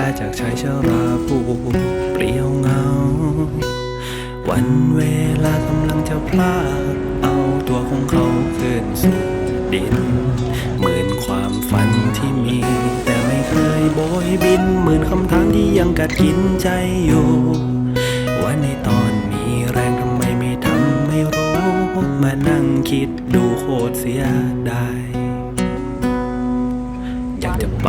างคาจากชายชราผู้เปลี่ยวเงา วันเวลากำลังจะพลากเอาตัวของเขาขึ้นสู่ดินหมื่นความฝันที่มี แต่ไม่เคยโบยบินหมื่นคำถามที่ยังกัดกินใจอยู่ว่าในตอนมีแรงทำไมไม่ทำไม่รู้ มานั่งคิดดูโคตรเสียดายอยากจะไป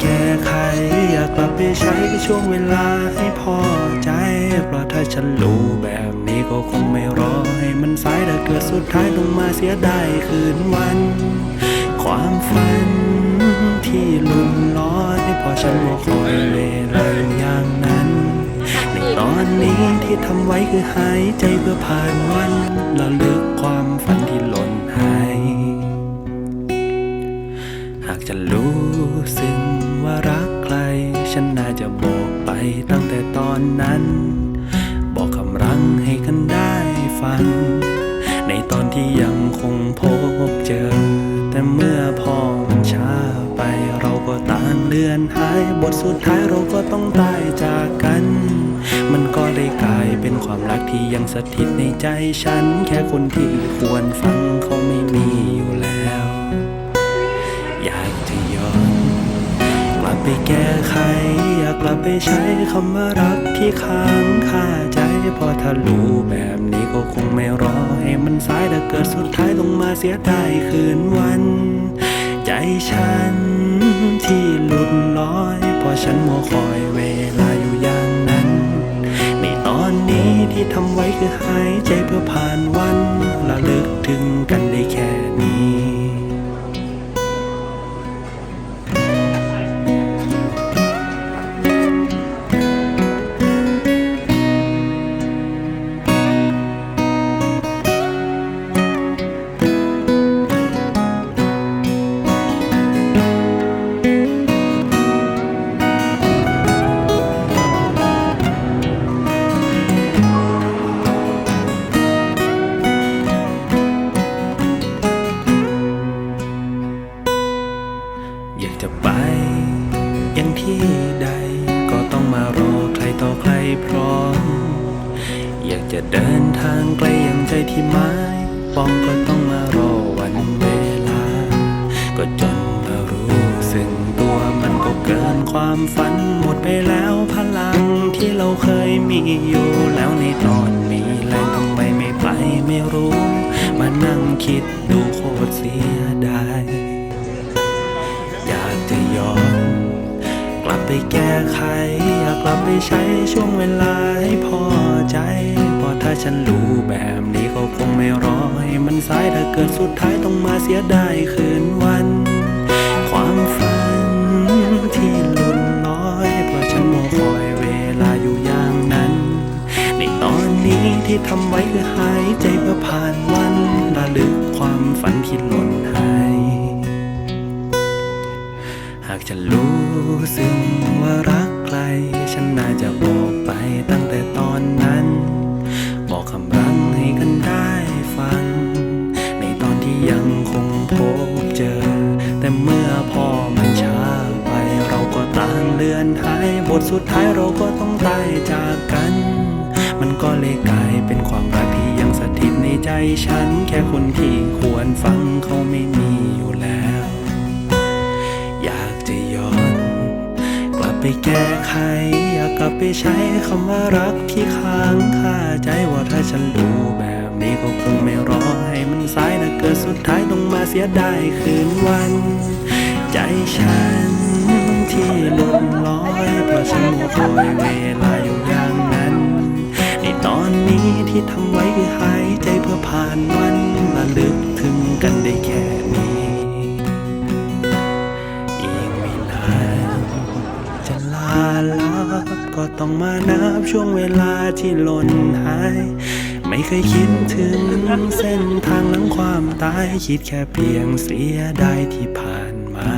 แก้ไข อยากกลับไปใช้ช่วงเวลาให้พอใจ เพราะถ้าฉันรู้แบบนี้ก็คงไม่รอให้มันสายแต่เกิดสุดท้ายต้องมาเสียดายคืนวัน ความฝันที่ลุ่นลอยเพราะฉันรอคอยเวลาอยู่อย่างนั้น ในตอนนี้ที่ทำไว้คือหายใจเพื่อผ่านวันระลึกความฝันที่หล่น หากจะรู้ซึ่งว่ารักใคร ฉันน่าจะบอกไปตั้งแต่ตอนนั้น บอกคำรังให้กันได้ฟัง ในตอนที่ยังคงพบเจอ แต่เมื่อพอมันช้าไป เราก็ต่างเลือนหาย บทสุดท้ายเราก็ต้องตายจากกัน มันก็ได้กลายเป็นความรักที่ยังสถิตในใจฉัน แค่คนที่ควรฟังเขาไม่มีอยู่แล้ว ไปแก้ไข อยากกลับไปใช้คำว่ารักที่ค้างคาใจพอถ้ารู้แบบนี้ก็คงไม่รอให้มันสายแต่เกิดสุดท้ายต้องมาเสียดายคืนวัน ใจฉันที่หลุดลอยพราะฉันมัวคอยเวลาอยู่อย่างนั้น ในตอนนี้ที่ทำไว้คือหายใจเพื่อผ่านวัน จะเดินทางไกลอย่างใจที่หมายปองก็ต้องมารอวันเวลา ก็จนมารู้ซึ่งตัวมันก็เกินความฝันหมดไปแล้วพลังที่เราเคยมีอยู่แล้วในตอนมีแรงทำไมไม่ไปไม่รู้ มานั่งคิดดูโคตรเสียดายอยากจะย้อน กลับไปแก้ไข กลับไปใช้ช่วงเวลาให้พอใจเพราะถ้าฉันรู้แบบนี้ก็คงไม่รอให้มันสายถ้าเกิดสุดท้ายต้องมาเสียดายคืนวัน ความฝันที่หลุดลอยเพราะฉันมัวคอยเวลาอยู่อย่างนั้น ในตอนนี้ที่ทำไว้คือหายใจเพื่อผ่านวันระลึกความฝันที่หล่นหายหากจะรู้ซึ่งว่ารัก สุดท้ายเราก็ต้องตายจากกัน มันก็เลยกลายเป็นความรักที่ยังสถิตในใจฉัน แค่คนที่ควรฟังเขาไม่มีอยู่แล้ว อยากจะย้อน กลับไปแก้ไข อยากกลับไปใช้คำว่ารักที่ค้างคาใจว่าถ้าฉันรู้แบบนี้ก็คงไม่รอให้มันสายแต่เกิดสุดท้ายต้องมาเสียดายคืนวัน ใจฉันที่หลุดลอย ที่ทำไว้คือหายใจเพื่อผ่านวันละลึกถึงกันได้แค่นี้ อีกไม่นานจะลาลับก็ต้องมานับช่วงเวลาที่หล่นหาย ไม่เคยคิดถึงเส้นทางหลังความตาย คิดแค่เพียงเสียดายที่ผ่านมา